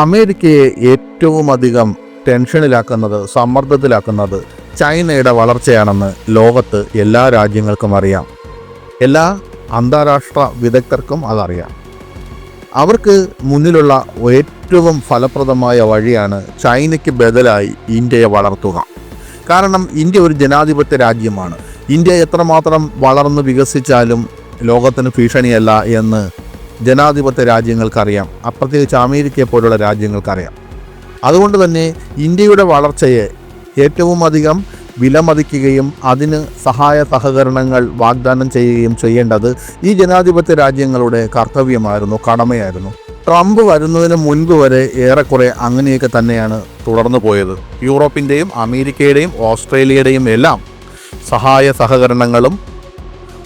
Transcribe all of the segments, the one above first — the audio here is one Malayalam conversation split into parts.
അമേരിക്കയെ ഏറ്റവും അധികം ടെൻഷനിലാക്കുന്നത് സമ്മർദ്ദത്തിലാക്കുന്നത് ചൈനയുടെ വളർച്ചയാണെന്ന് ലോകത്ത് എല്ലാ രാജ്യങ്ങൾക്കും അറിയാം. എല്ലാ അന്താരാഷ്ട്ര വിദഗ്ധർക്കും അതറിയാം. അവർക്ക് മുന്നിലുള്ള ഏറ്റവും ഫലപ്രദമായ വഴിയാണ് ചൈനയ്ക്ക് ബദലായി ഇന്ത്യയെ വളർത്തുക. കാരണം ഇന്ത്യ ഒരു ജനാധിപത്യ രാജ്യമാണ്. ഇന്ത്യ എത്രമാത്രം വളർന്ന് വികസിച്ചാലും ലോകത്തിന് ഭീഷണിയല്ല എന്ന് ജനാധിപത്യ രാജ്യങ്ങൾക്കറിയാം അപ്രത്യേകിച്ച് അമേരിക്കയെ പോലുള്ള രാജ്യങ്ങൾക്കറിയാം. അതുകൊണ്ട് തന്നെ ഇന്ത്യയുടെ വളർച്ചയെ ഏറ്റവും അധികം വിലമതിക്കുകയും അതിന് സഹായ സഹകരണങ്ങൾ വാഗ്ദാനം ചെയ്യുകയും ചെയ്യേണ്ടത് ഈ ജനാധിപത്യ രാജ്യങ്ങളുടെ കർത്തവ്യമായിരുന്നു കടമയായിരുന്നു. ട്രംപ് വരുന്നതിന് മുൻപ് വരെ ഏറെക്കുറെ അങ്ങനെയൊക്കെ തന്നെയാണ് തുടർന്നു പോയത്. യൂറോപ്പിന്റെയും അമേരിക്കയുടെയും ഓസ്ട്രേലിയയുടെയും എല്ലാം സഹായ സഹകരണങ്ങളും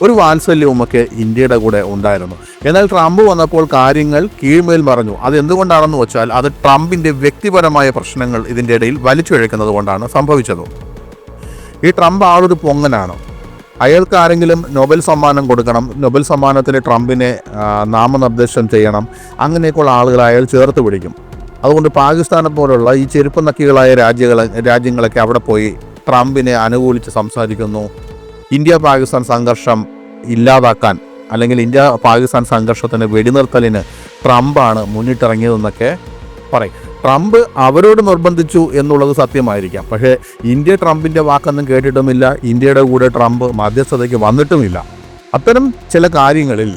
ഒരു വാത്സല്യവുമൊക്കെ ഇന്ത്യയുടെ കൂടെ ഉണ്ടായിരുന്നു. എന്നാൽ ട്രംപ് വന്നപ്പോൾ കാര്യങ്ങൾ കീഴ്മേൽ മറഞ്ഞു. അത് എന്തുകൊണ്ടാണെന്ന് വെച്ചാൽ അത് ട്രംപിന്റെ വ്യക്തിപരമായ പ്രശ്നങ്ങൾ ഇതിന്റെ ഇടയിൽ വലിച്ചുഴക്കുന്നത് കൊണ്ടാണ് സംഭവിച്ചത്. ഈ ട്രംപ് ആളൊരു പൊങ്ങനാണ്. അയാൾക്ക് ആരെങ്കിലും നൊബൽ സമ്മാനം കൊടുക്കണം നൊബൽ സമ്മാനത്തിന് ട്രംപിനെ നാമനിർദ്ദേശം ചെയ്യണം അങ്ങനെയൊക്കെയുള്ള ആളുകൾ അയാൾ ചേർത്ത് പിടിക്കും. അതുകൊണ്ട് പാകിസ്ഥാനെ പോലുള്ള ഈ ചെരുപ്പ് നക്കികളായ രാജ്യങ്ങളെ രാജ്യങ്ങളൊക്കെ അവിടെ പോയി ട്രംപിനെ അനുകൂലിച്ച് സംസാരിക്കുന്നു. ഇന്ത്യ പാകിസ്ഥാൻ സംഘർഷം ഇല്ലാതാക്കാൻ അല്ലെങ്കിൽ ഇന്ത്യ പാകിസ്ഥാൻ സംഘർഷത്തിന് വെടിനിർത്തലിന് ട്രംപാണ് മുന്നിട്ടിറങ്ങിയതെന്നൊക്കെ പറയും. ട്രംപ് അവരോട് നിർബന്ധിച്ചു എന്നുള്ളത് സത്യമായിരിക്കാം. പക്ഷേ ഇന്ത്യ ട്രംപിന്റെ വാക്കൊന്നും കേട്ടിട്ടുമില്ല. ഇന്ത്യയുടെ കൂടെ ട്രംപ് മധ്യസ്ഥതയ്ക്ക് വന്നിട്ടുമില്ല. അത്തരം ചില കാര്യങ്ങളിൽ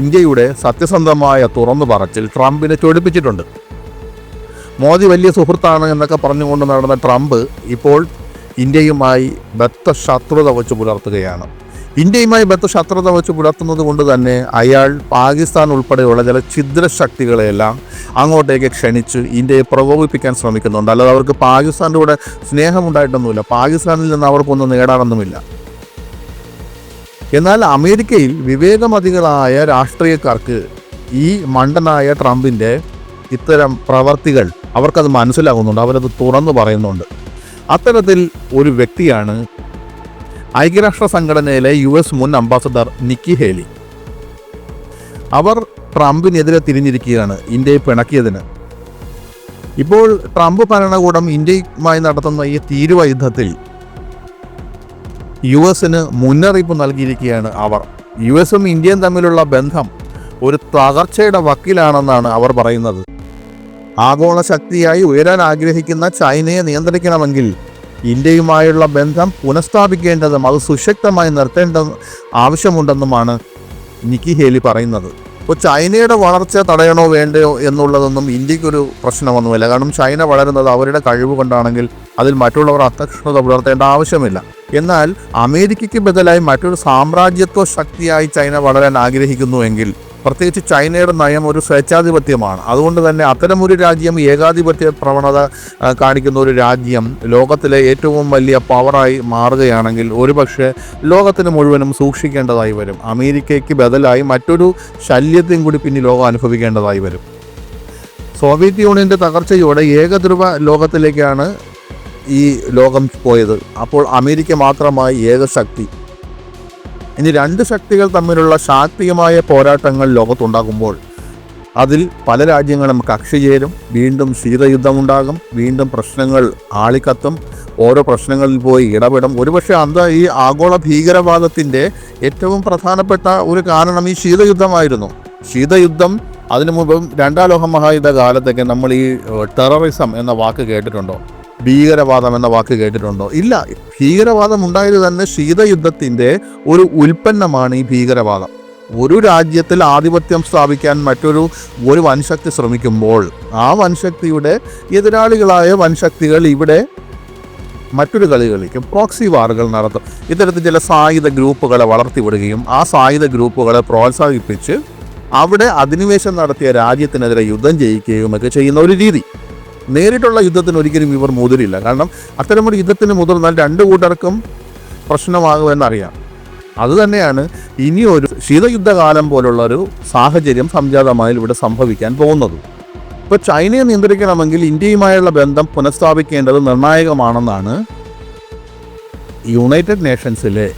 ഇന്ത്യയുടെ സത്യസന്ധമായ തുറന്നു പറച്ചിൽ ട്രംപിനെ ചൊടിപ്പിച്ചിട്ടുണ്ട്. മോദി വലിയ സുഹൃത്താണ് എന്നൊക്കെ പറഞ്ഞുകൊണ്ട് നടന്ന ട്രംപ് ഇപ്പോൾ ഇന്ത്യയുമായി ബദ്ധശത്രുത വച്ച് പുലർത്തുകയാണ്. ഇന്ത്യയുമായി ബദ്ധശത്രുത വച്ച് പുലർത്തുന്നത് കൊണ്ട് തന്നെ അയാൾ പാകിസ്ഥാൻ ഉൾപ്പെടെയുള്ള ചില ഛിദ്രശക്തികളെയെല്ലാം അങ്ങോട്ടേക്ക് ക്ഷണിച്ച് ഇന്ത്യയെ പ്രകോപിപ്പിക്കാൻ ശ്രമിക്കുന്നുണ്ട്. അല്ലാതെ അവർക്ക് പാകിസ്ഥാന്റെ കൂടെ സ്നേഹമുണ്ടായിട്ടൊന്നുമില്ല. പാകിസ്ഥാനിൽ നിന്ന് അവർക്കൊന്നും നേടാനൊന്നുമില്ല. എന്നാൽ അമേരിക്കയിൽ വിവേകമതികളായ രാഷ്ട്രീയക്കാർക്ക് ഈ മണ്ടനായ ട്രംപിന്റെ ഇത്തരം പ്രവർത്തികൾ അവർക്കത് മനസ്സിലാകുന്നുണ്ട്. അവരത് തുറന്നു പറയുന്നുണ്ട്. അത്തരത്തിൽ ഒരു വ്യക്തിയാണ് ഐക്യരാഷ്ട്ര സംഘടനയിലെ യു എസ് മുൻ അംബാസഡർ നിക്കി ഹേലി. അവർ ട്രംപിനെതിരെ തിരിഞ്ഞിരിക്കുകയാണ് ഇന്ത്യയെ പിണക്കിയതിന്. ഇപ്പോൾ ട്രംപ് ഭരണകൂടം ഇന്ത്യയുമായി നടത്തുന്ന ഈ തീരുവ യുദ്ധത്തിൽ യു എസിന് മുന്നറിയിപ്പ് നൽകിയിരിക്കുകയാണ് അവർ. യു എസും ഇന്ത്യയും തമ്മിലുള്ള ബന്ധം ഒരു തകർച്ചയുടെ വക്കിലാണെന്നാണ് അവർ പറയുന്നത്. ആഗോള ശക്തിയായി ഉയരാൻ ആഗ്രഹിക്കുന്ന ചൈനയെ നിയന്ത്രിക്കണമെങ്കിൽ ഇന്ത്യയുമായുള്ള ബന്ധം പുനഃസ്ഥാപിക്കേണ്ടതും അത് സുശക്തമായി നിർത്തേണ്ട ആവശ്യമുണ്ടെന്നുമാണ് നിക്കി ഹേലി പറയുന്നത്. ഇപ്പോൾ ചൈനയുടെ വളർച്ച തടയണോ വേണ്ടയോ എന്നുള്ളതൊന്നും ഇന്ത്യക്കൊരു പ്രശ്നമൊന്നുമില്ല. കാരണം ചൈന വളരുന്നത് അവരുടെ കഴിവ് കൊണ്ടാണെങ്കിൽ അതിൽ മറ്റുള്ളവർ അത്യക്ഷണത പുലർത്തേണ്ട ആവശ്യമില്ല. എന്നാൽ അമേരിക്കയ്ക്ക് ബദലായി മറ്റൊരു സാമ്രാജ്യത്വ ശക്തിയായി ചൈന വളരാൻ ആഗ്രഹിക്കുന്നുവെങ്കിൽ പ്രത്യേകിച്ച് ചൈനയുടെ നയം ഒരു സ്വേച്ഛാധിപത്യമാണ്. അതുകൊണ്ട് തന്നെ അത്തരമൊരു രാജ്യം ഏകാധിപത്യ പ്രവണത കാണിക്കുന്ന ഒരു രാജ്യം ലോകത്തിലെ ഏറ്റവും വലിയ പവറായി മാറുകയാണെങ്കിൽ ഒരുപക്ഷെ ലോകത്തിന് മുഴുവനും സൂക്ഷിക്കേണ്ടതായി വരും. അമേരിക്കയ്ക്ക് ബദലായി മറ്റൊരു ശല്യത്തെയും കൂടി പിന്നെ ലോകം അനുഭവിക്കേണ്ടതായി വരും. സോവിയറ്റ് യൂണിയന്റെ തകർച്ചയോടെ ഏകധ്രുവ ലോകത്തിലേക്കാണ് ഈ ലോകം പോയത്. അപ്പോൾ അമേരിക്ക മാത്രമായി ഏകശക്തി. ഇനി രണ്ട് ശക്തികൾ തമ്മിലുള്ള ശാക്തികമായ പോരാട്ടങ്ങൾ ലോകത്തുണ്ടാകുമ്പോൾ അതിൽ പല രാജ്യങ്ങളും കക്ഷിചേരും. വീണ്ടും ശീതയുദ്ധമുണ്ടാകും. വീണ്ടും പ്രശ്നങ്ങൾ ആളിക്കത്തും. ഓരോ പ്രശ്നങ്ങളിൽ പോയി ഇടപെടും. ഒരുപക്ഷെ അന്ത ഈ ആഗോള ഭീകരവാദത്തിന്റെ ഏറ്റവും പ്രധാനപ്പെട്ട ഒരു കാരണം ഈ ശീതയുദ്ധമായിരുന്നു. ശീതയുദ്ധം അതിനു മുമ്പും രണ്ടാം ലോക മഹായുദ്ധ കാലത്തൊക്കെ നമ്മൾ ഈ ടെററിസം എന്ന വാക്ക് കേട്ടിട്ടുണ്ടോ? ഭീകരവാദം എന്ന വാക്ക് കേട്ടിട്ടുണ്ടോ? ഇല്ല. ഭീകരവാദം ഉണ്ടായത് തന്നെ ശീതയുദ്ധത്തിന്റെ ഒരു ഉൽപ്പന്നമാണ് ഈ ഭീകരവാദം. ഒരു രാജ്യത്തിൽ ആധിപത്യം സ്ഥാപിക്കാൻ മറ്റൊരു ഒരു വൻശക്തി ശ്രമിക്കുമ്പോൾ ആ വൻശക്തിയുടെ എതിരാളികളായ വൻശക്തികൾ ഇവിടെ മറ്റൊരു കളി കളിക്കും പ്രോക്സി വാറുകൾ നടത്തും. ഇത്തരത്തിൽ ചില സായുധ ഗ്രൂപ്പുകളെ വളർത്തിവിടുകയും ആ സായുധ ഗ്രൂപ്പുകളെ പ്രോത്സാഹിപ്പിച്ച് അവിടെ അധിനിവേശം നടത്തിയ രാജ്യത്തിനെതിരെ യുദ്ധം ചെയ്യിക്കുകയും ഒക്കെ ചെയ്യുന്ന ഒരു രീതി. നേരിട്ടുള്ള യുദ്ധത്തിന് ഒരിക്കലും ഇവർ മുതിരില്ല. കാരണം അത്തരമൊരു യുദ്ധത്തിന് മുതിർന്നാൽ രണ്ട് കൂട്ടർക്കും പ്രശ്നമാകുമെന്നറിയാം. അതുതന്നെയാണ് ഇനിയൊരു ശീതയുദ്ധകാലം പോലുള്ള ഒരു സാഹചര്യം സംജാതമായി ഇവിടെ സംഭവിക്കാൻ പോകുന്നത്. ഇപ്പോൾ ചൈനയെ നിയന്ത്രിക്കണമെങ്കിൽ ഇന്ത്യയുമായുള്ള ബന്ധം പുനഃസ്ഥാപിക്കേണ്ടത് നിർണായകമാണെന്നാണ് യുണൈറ്റഡ് നേഷൻസിലെ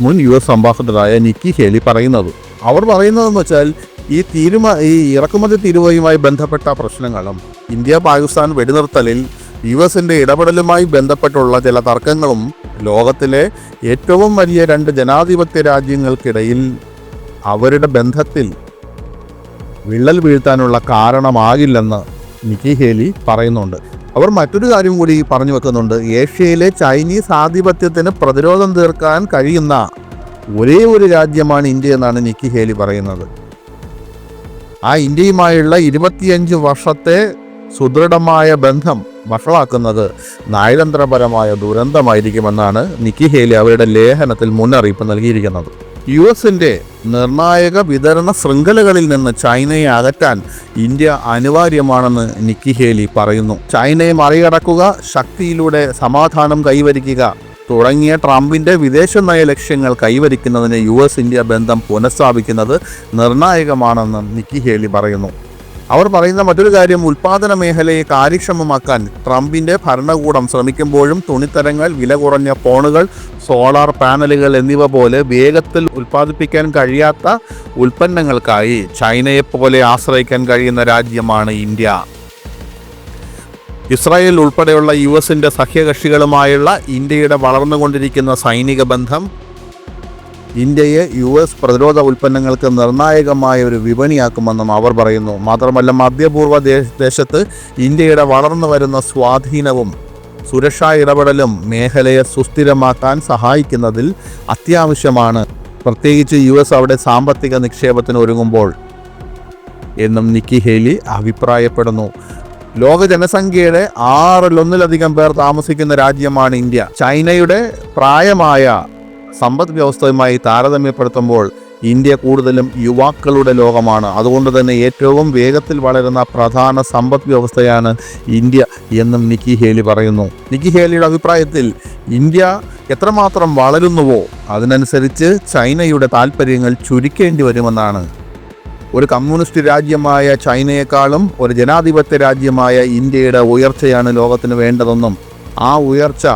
മുൻ യു എസ് അംബാസഡറായ നിക്കി ഹേലി പറയുന്നത്. അവർ പറയുന്നതെന്ന് വെച്ചാൽ ഈ തീരുമാ ഈ ഇറക്കുമതി തീരുവയുമായി ബന്ധപ്പെട്ട പ്രശ്നങ്ങളും ഇന്ത്യ പാകിസ്ഥാൻ വെടിനിർത്തലിൽ യു എസിന്റെ ഇടപെടലുമായി ബന്ധപ്പെട്ടുള്ള ചില തർക്കങ്ങളും ലോകത്തിലെ ഏറ്റവും വലിയ രണ്ട് ജനാധിപത്യ രാജ്യങ്ങൾക്കിടയിൽ അവരുടെ ബന്ധത്തിൽ വിള്ളൽ വീഴ്ത്താനുള്ള കാരണമാകില്ലെന്ന് നിക്കി ഹേലി പറയുന്നുണ്ട്. അവർ മറ്റൊരു കാര്യം കൂടി പറഞ്ഞു വെക്കുന്നുണ്ട്. ഏഷ്യയിലെ ചൈനീസ് ആധിപത്യത്തിന് പ്രതിരോധം തീർക്കാൻ കഴിയുന്ന ഒരേ ഒരു രാജ്യമാണ് ഇന്ത്യ എന്നാണ് നിക്കി ഹേലി പറയുന്നത്. ആ ഇന്ത്യയുമായുള്ള ഇരുപത്തിയഞ്ച് വർഷത്തെ സുദൃഢമായ ബന്ധം വഷളാക്കുന്നത് നയതന്ത്രപരമായ ദുരന്തമായിരിക്കുമെന്നാണ് നിക്കി ഹേലി അവരുടെ ലേഖനത്തിൽ മുന്നറിയിപ്പ് നൽകിയിരിക്കുന്നത്. യു എസിന്റെ നിർണായക വിതരണ ശൃംഖലകളിൽ നിന്ന് ചൈനയെ അകറ്റാൻ ഇന്ത്യ അനിവാര്യമാണെന്ന് നിക്കി ഹേലി പറയുന്നു. ചൈനയെ മറികടക്കുക ശക്തിയിലൂടെ സമാധാനം കൈവരിക്കുക തുടങ്ങിയ ട്രംപിന്റെ വിദേശ നയ ലക്ഷ്യങ്ങൾ കൈവരിക്കുന്നതിന് യു എസ് ഇന്ത്യ ബന്ധം പുനഃസ്ഥാപിക്കുന്നത് നിർണായകമാണെന്ന് നിക്കി ഹേലി പറയുന്നു. അവർ പറയുന്ന മറ്റൊരു കാര്യം ഉൽപാദന മേഖലയെ കാര്യക്ഷമമാക്കാൻ ട്രംപിന്റെ ഭരണകൂടം ശ്രമിക്കുമ്പോഴും തുണിത്തരങ്ങൾ വില കുറഞ്ഞ ഫോണുകൾ സോളാർ പാനലുകൾ എന്നിവ പോലെ വേഗത്തിൽ ഉൽപ്പാദിപ്പിക്കാൻ കഴിയാത്ത ഉൽപ്പന്നങ്ങൾക്കായി ചൈനയെപ്പോലെ ആശ്രയിക്കാൻ കഴിയുന്ന രാജ്യമാണ് ഇന്ത്യ. ഇസ്രായേൽ ഉൾപ്പെടെയുള്ള യു എസിന്റെ സഖ്യകക്ഷികളുമായുള്ള ഇന്ത്യയുടെ വളർന്നുകൊണ്ടിരിക്കുന്ന സൈനിക ബന്ധം ഇന്ത്യയെ യു എസ് പ്രതിരോധ ഉൽപ്പന്നങ്ങൾക്ക് നിർണായകമായ ഒരു വിപണിയാക്കുമെന്നും അവർ പറയുന്നു. മാത്രമല്ല മധ്യപൂർവ ദേശത്ത് ഇന്ത്യയുടെ വളർന്നു വരുന്ന സ്വാധീനവും സുരക്ഷാ ഇടപെടലും മേഖലയെ സുസ്ഥിരമാക്കാൻ സഹായിക്കുന്നതിൽ അത്യാവശ്യമാണ്. പ്രത്യേകിച്ച് യു എസ് അവിടെ സാമ്പത്തിക നിക്ഷേപത്തിന് ഒരുങ്ങുമ്പോൾ എന്നും നിക്കി ഹേലി അഭിപ്രായപ്പെടുന്നു. ലോക ജനസംഖ്യയുടെ ആറിലൊന്നിലധികം പേർ താമസിക്കുന്ന രാജ്യമാണ് ഇന്ത്യ. ചൈനയുടെ പ്രായമായ സമ്പദ് വ്യവസ്ഥയുമായി താരതമ്യപ്പെടുത്തുമ്പോൾ ഇന്ത്യ കൂടുതലും യുവാക്കളുടെ ലോകമാണ്. അതുകൊണ്ട് തന്നെ ഏറ്റവും വേഗത്തിൽ വളരുന്ന പ്രധാന സമ്പദ് വ്യവസ്ഥയാണ് ഇന്ത്യ എന്നും നിക്കി ഹേലി പറയുന്നു. നിക്കി ഹേലിയുടെ അഭിപ്രായത്തിൽ ഇന്ത്യ എത്രമാത്രം വളരുന്നുവോ അതിനനുസരിച്ച് ചൈനയുടെ താൽപ്പര്യങ്ങൾ ചുരുക്കേണ്ടി വരുമെന്നാണ് ഒരു കമ്മ്യൂണിസ്റ്റ് രാജ്യമായ ചൈനയെക്കാളും ഒരു ജനാധിപത്യ രാജ്യമായ ഇന്ത്യയുടെ ഉയർച്ചയാണ് ലോകത്തിന് വേണ്ടതെന്നും ആ ഉയർച്ച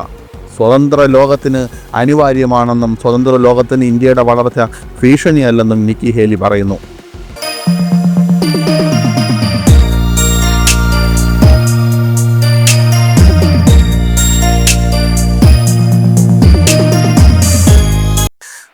സ്വതന്ത്ര ലോകത്തിന് അനിവാര്യമാണെന്നും സ്വതന്ത്ര ലോകത്തിന് ഇന്ത്യയുടെ വളർച്ച ഭീഷണിയല്ലെന്നും നിക്കി ഹേലി പറയുന്നു.